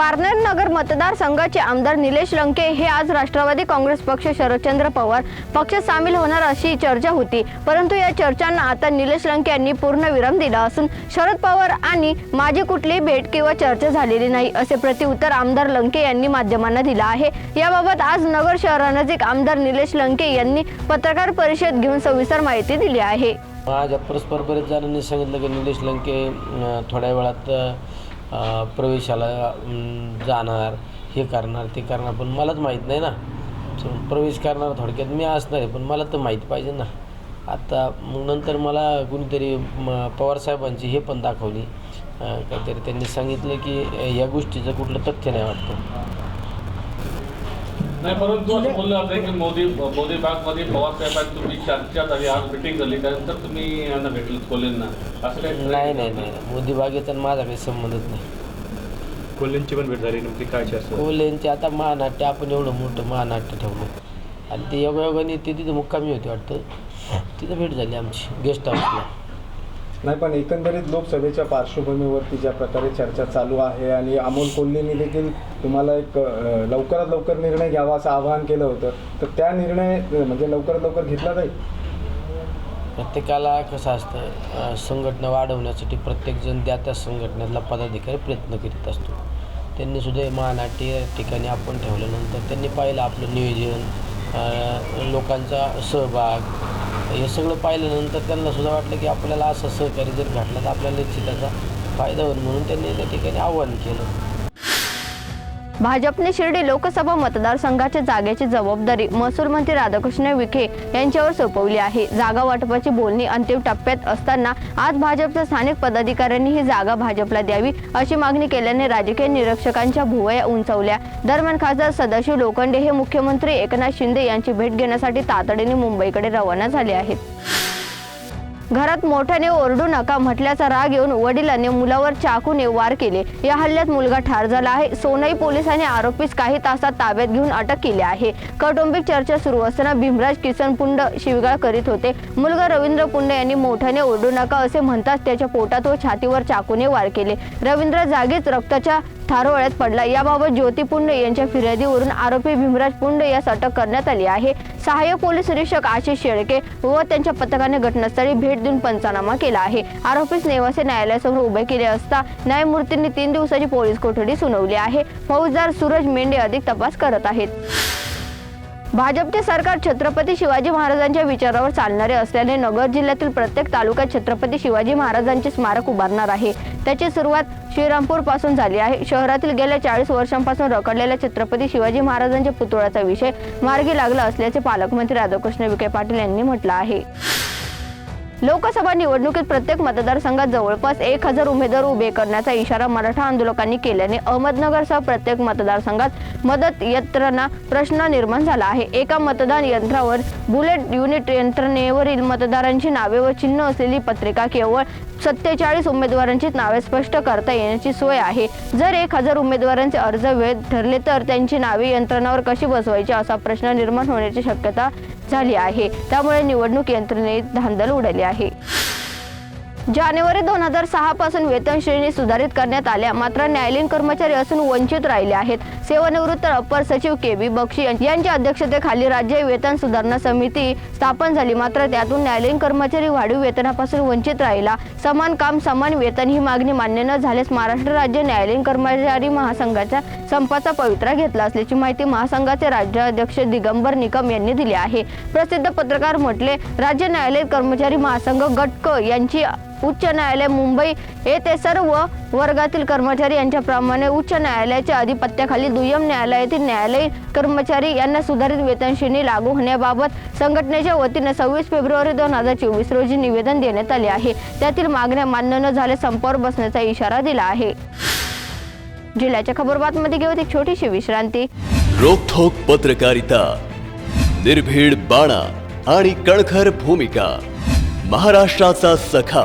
पारनेर नगर मतदारसंघाचे आमदार निलेश लंके हे आज राष्ट्रवादी काँग्रेस पक्ष शरदचंद्र पवार पक्ष सामील होणार अशी चर्चा होती. परंतु या चर्चांना आता निलेश लंके यांनी पूर्ण विराम दिला असून शरद पवार आणि माझी कुठलीही भेट किंवा चर्चा झालेली नाही असे प्रतिउत्तर आमदार लंके यांनी माध्यमांना दिलं आहे. याबाबत आज नगर शहरानजीक आमदार निलेश लंके यांनी पत्रकार परिषद घेऊन सविस्तर माहिती दिली आहे. आज परस्पर बरेच जणांनी सांगितलं की निलेश लंके थोड्या वेळात प्रवेशाला जाणार हे करणार ते करणार पण मलाच माहीत नाही ना. प्रवेश करणार थोडक्यात मी असणार आहे पण मला तर माहीत पाहिजे ना. आता मग नंतर मला कुणीतरी म, पवारसाहेबांची हे पण दाखवली. काहीतरी त्यांनी सांगितलं की या गोष्टीचं कुठलं तथ्य नाही वाटतं. नाही परंतु असं बोललं जातं की मोदी मोदी बागमध्ये पवार साहेबांची तुमची चर्चा झाली आज मिटिंग झाली त्यानंतर तुम्ही यांना भेटलं कोल्हेंना. असं काही नाही नाही नाही मोदी बागेचा आणि माझा काही संबंधच नाही. कोल्हेंची पण भेट झाली नव्हती काय चर्चा कोल्हेंचे आता महानाट्य आपण एवढं मोठं महानाट्य ठेवलं. आणि ते योगायोगाने ते तिथं मुक्कामी होते वाटतं. तिथं भेट झाली आमची गेस्ट हाऊसला नाही पण एकंदरीत लोकसभेच्या पार्श्वभूमीवरती ज्या प्रकारे चर्चा चालू आहे आणि अमोल कोल्हेंनी देखील तुम्हाला एक लवकरात लवकर निर्णय घ्यावा असं आवाहन केलं होतं. तर त्या निर्णय म्हणजे लवकरात लवकर घेतला जाईल? प्रत्येकाला कसं असतं संघटना वाढवण्यासाठी प्रत्येकजण त्या त्या संघटनेतला पदाधिकारी प्रयत्न करीत असतो. त्यांनी सुद्धा महानाट्य ठिकाणी आपण ठेवल्यानंतर त्यांनी पाहिलं आपलं नियोजन लोकांचा सहभाग हे सगळं पाहिल्यानंतर त्यांना सुद्धा वाटलं की आपल्याला असं सहकार्य जर घडलं तर आपल्याला निश्चित त्याचा फायदा होईल म्हणून त्यांनी त्या ठिकाणी आव्हान केलं. भाजपने शिर्डी लोकसभा मतदारसंघाच्या जागेची जबाबदारी महसूल मंत्री राधाकृष्ण विखे यांच्यावर सोपवली आहे. जागा वाटपाची बोलणी अंतिम टप्प्यात असताना आज भाजपच्या स्थानिक पदाधिकाऱ्यांनी ही जागा भाजपला द्यावी अशी मागणी केल्याने राजकीय निरीक्षकांच्या भुवया उंचावल्या. दरम्यान खासदार सदाशिव लोखंडे हे मुख्यमंत्री एकनाथ शिंदे यांची भेट घेण्यासाठी तातडीने मुंबईकडे रवाना झाले आहेत. घरात मोठ्याने ओरडू नका म्हटल्याचा राग येऊन वडिलांनी मुलावर चाकूने वार केले. या हल्ल्यात मुलगा ठार झाला आहे. सोनई पोलिसांनी आरोपीस काही तासात ताब्यात घेऊन अटक केली आहे. कौटुंबिक चर्चा सुरू असताना भीमराज किसन पुंड शिवगाळ करीत होते. मुलगा रवींद्र पुंड यांनी मोठ्याने ओरडू नका असे म्हणताच त्याच्या पोटात व छातीवर चाकूने वार केले. रवींद्र जागीच रक्ताच्या थारोळ्यात पडला. याबाबत ज्योती पुंड यांच्या फिर्यादीवरून आरोपी भीमराज पुंड यास अटक करण्यात आली आहे. सहाय्यक पोलीस निरीक्षक आशिष शेळके व त्यांच्या पथकाने घटनास्थळी भेट देऊन पंचनामा केला आहे. आरोपीस नेवासे न्यायालयासमोर उभे केले असता न्यायमूर्तींनी तीन दिवसाची पोलीस कोठडी सुनावली आहे. फौजदार सूरज मेंढे अधिक तपास करत आहेत. भाजपचे सरकार छत्रपती शिवाजी महाराजांच्या विचारावर चालणारे असल्याने नगर जिल्ह्यातील प्रत्येक तालुक्यात छत्रपती शिवाजी महाराजांचे स्मारक उभारणार आहे. त्याची सुरुवात श्रीरामपूरपासून झाली आहे. शहरातील गेल्या चाळीस वर्षांपासून रखडलेल्या छत्रपती शिवाजी महाराजांच्या पुतळ्याचा विषय मार्गी लागला असल्याचे पालकमंत्री राधाकृष्ण विखे पाटील यांनी म्हटलं आहे. लोकसभा निवडणुकीत प्रत्येक मतदारसंघात जवळपास एक हजार उमेदवार उभे करण्याचा इशारा मराठा आंदोलकांनी केल्याने अहमदनगरसह प्रत्येक मतदारसंघात मदत यंत्रणा प्रश्न निर्माण झाला आहे. एका मतदान यंत्रावर बुलेट युनिट यंत्रणेवरील मतदारांची नावे व चिन्ह असलेली पत्रिका केवळ सत्तेचाळीस उमेदवारांची नावे स्पष्ट करता येण्याची सोय आहे. जर एक हजार उमेदवारांचे अर्ज वेळ ठरले तर त्यांची नावे यंत्रणावर कशी बसवायची असा प्रश्न निर्माण होण्याची शक्यता झाली आहे. त्यामुळे निवडणूक यंत्रणेत धांदल उडाली आहे. जानेवारी दोन हजार सहा पासून वेतन श्रेणी सुधारित करण्यात आल्या. मात्र न्यायालयीन कर्मचारी असून वंचित राहिले आहेत. सेवानिवृत्त अपर सचिव के बी बक्षी यांच्या अध्यक्षतेखाली राज्य वेतन सुधारणा समिती स्थापन झाली. मात्र त्यातून न्यायालयीन कर्मचारी वाढीव वेतनापासून वंचित राहिला. समान काम समान वेतन ही मागणी मान्य न झाल्यास महाराष्ट्र राज्य न्यायालयीन कर्मचारी महासंघाच्या संपाचा पवित्रा घेतला असल्याची माहिती महासंघाचे राज्याध्यक्ष दिगंबर निकम यांनी दिली आहे. प्रसिद्ध पत्रकार म्हटले राज्य न्यायालयीन कर्मचारी महासंघ गटक यांची उच्च न्यायालय मुंबई येथे सर्व वर्गातील कर्मचारी यांच्याप्रमाणे उच्च न्यायालयाच्या अधिपत्याखाली दुय्यम न्यायालयातील न्यायालयीन कर्मचारी यांना सुधारित वेतनश्रेणी लागू होण्याबाबत संघटनेच्या वतीने सव्वीस फेब्रुवारी दोन हजार चोवीस रोजी निवेदन देण्यात आले आहे. त्यातील मागण्या मान्य न झाल्या संपावर बसण्याचा इशारा दिला आहे. जिल्ह्याच्या खबरबातमध्ये घेऊन एक छोटीशी विश्रांती. रोखोक पत्रकारिता निर्भीड बाणा आणि कणखर भूमिका महाराष्ट्राचा सखा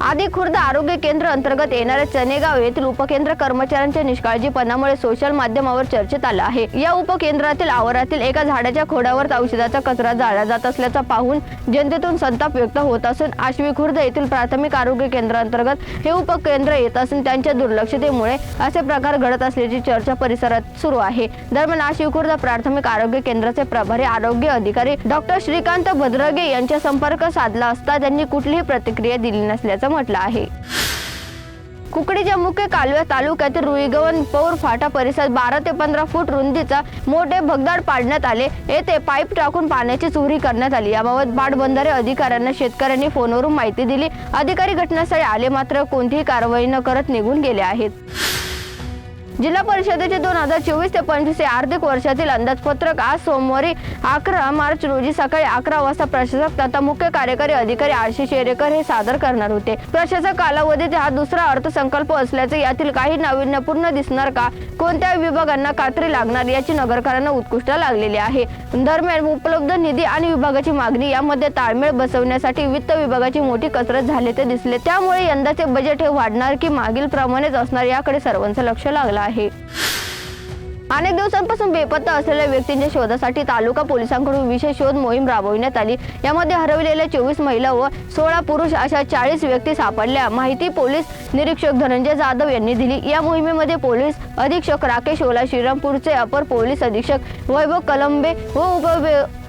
आदी खुर्द आरोग्य केंद्र अंतर्गत येणाऱ्या चनेगाव येथील उपकेंद्र कर्मचाऱ्यांच्या निष्काळजीपणामुळे सोशल माध्यमावर चर्चेत आलं आहे. या उपकेंद्रातील आवारातील एका झाडाच्या खोडावर औषधाचा कचरा जाळला जात असल्याचा पाहून जनतेतून संताप व्यक्त होत असून आश्वी खुर्द येथील प्राथमिक आरोग्य केंद्र अंतर्गत हे उपकेंद्र येत असून त्यांच्या दुर्लक्षतेमुळे असे प्रकार घडत असल्याची चर्चा परिसरात सुरू आहे. दरम्यान आश्वी खुर्द प्राथमिक आरोग्य केंद्राचे प्रभारी आरोग्य अधिकारी डॉक्टर श्रीकांत भद्रगे यांच्या संपर्क साधला असता त्यांनी कुठलीही प्रतिक्रिया दिली नसल्याचं म्हटलं आहे. कुकडीच्या मुख्य कालव्या तालुक्यातील रुईगवन पौर फाटा परिसरात बारा ते पंधरा फूट रुंदीचा मोठे भगदाड पाडण्यात आले. येथे पाईप टाकून पाण्याची चोरी करण्यात आली. याबाबत पाटबंधारे अधिकाऱ्यांना शेतकऱ्यांनी फोनवरून माहिती दिली. अधिकारी घटनास्थळी आले मात्र कोणतीही कारवाई न करत निघून गेले आहेत. जिल्हा परिषदेचे दोन हजार चोवीस ते पंचवीस या आर्थिक वर्षातील अंदाजपत्रक आज सोमवारी अकरा मार्च रोजी सकाळी अकरा वाजता प्रशासक तथा मुख्य कार्यकारी अधिकारी आशिष शेरेकर हे सादर करणार होते. प्रशासक कालावधीत हा दुसरा अर्थसंकल्प असल्याचे यातील काही नाविन्यपूर्ण दिसणार का? कोणत्या विभागांना कात्री लागणार याची नगरकरांना उत्कृष्ट लागलेली आहे. दरम्यान उपलब्ध निधी आणि विभागाची मागणी यामध्ये ताळमेळ बसवण्यासाठी वित्त विभागाची मोठी कसरत झाले ते दिसले. त्यामुळे यंदाचे बजेट हे वाढणार की मागील प्रमाणेच असणार याकडे सर्वांचं लक्ष लागलं आहे. अनेक दिवसांपासून बेपत्ता असलेल्या व्यक्तींच्या शोधासाठी तालुका पोलिसांकडून विशेष शोध मोहीम राबविण्यात आली. यामध्ये हरवलेल्या चोवीस महिला व सोळा पुरुष अशा चाळीस व्यक्ती सापडल्या. माहिती पोलीस निरीक्षक धनंजय जाधव यांनी दिली. या मोहिमेमध्ये पोलीस अधीक्षक राकेश ओला श्रीरामपूरचे अपर पोलीस अधीक्षक वैभव कलंबे व उप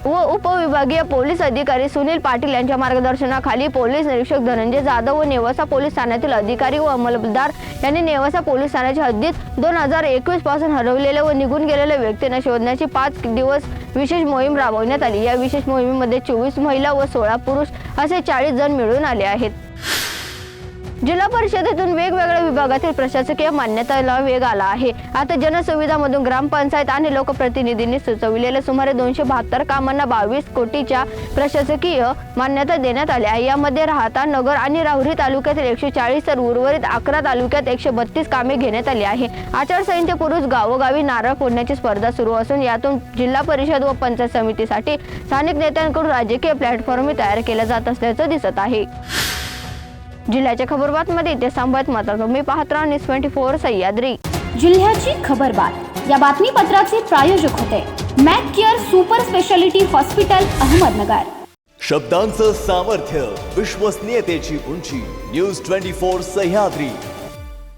व उपविभागीय पोलीस अधिकारी सुनील पाटील यांच्या मार्गदर्शनाखाली पोलीस निरीक्षक धनंजय जाधव व नेवासा पोलीस ठाण्यातील अधिकारी व अंमलदार यांनी नेवासा पोलीस ठाण्याच्या हद्दीत दोन हजार एकवीसपासून हरवलेल्या व निघून गेलेल्या व्यक्तींना शोधण्याची पाच दिवस विशेष मोहीम राबवण्यात आली. या विशेष मोहिमेमध्ये चोवीस महिला व सोळा पुरुष असे चाळीस जण मिळून आले आहेत. जिल्हा परिषदेतून वेगवेगळ्या विभागातील प्रशासकीय मान्यतेला वेग आला आहे. आता जनसुविधामधून ग्रामपंचायत आणि लोकप्रतिनिधींनी सुचविलेल्या सुमारे दोनशे बहात्तर कामांना बावीस कोटीच्या प्रशासकीय मान्यता देण्यात आल्या आहे. यामध्ये राहता नगर आणि राहुरी तालुक्यातील एकशे चाळीस तर उर्वरित अकरा तालुक्यात एकशे बत्तीस कामे घेण्यात आली आहे. आचारसंहितेपूर्वीच गावोगावी नारळ फोडण्याची स्पर्धा सुरू असून यातून जिल्हा परिषद व पंचायत समितीसाठी स्थानिक नेत्यांकडून राजकीय प्लॅटफॉर्मही तयार केला जात असल्याचं दिसत आहे. जिल्ह्याच्या खबरबातमध्ये इथे सांभत मात्र तुम्ही पाहत राहा न्यूज ट्वेंटी फोर सह्याद्री. जिल्ह्याची खबरबात या बातमीपत्राचे प्रायोजक होते Mac Care super speciality hospital Ahmednagar. शब्दांचं सामर्थ्य विश्वसनीयतेची उंची. News twenty four Sahyadri.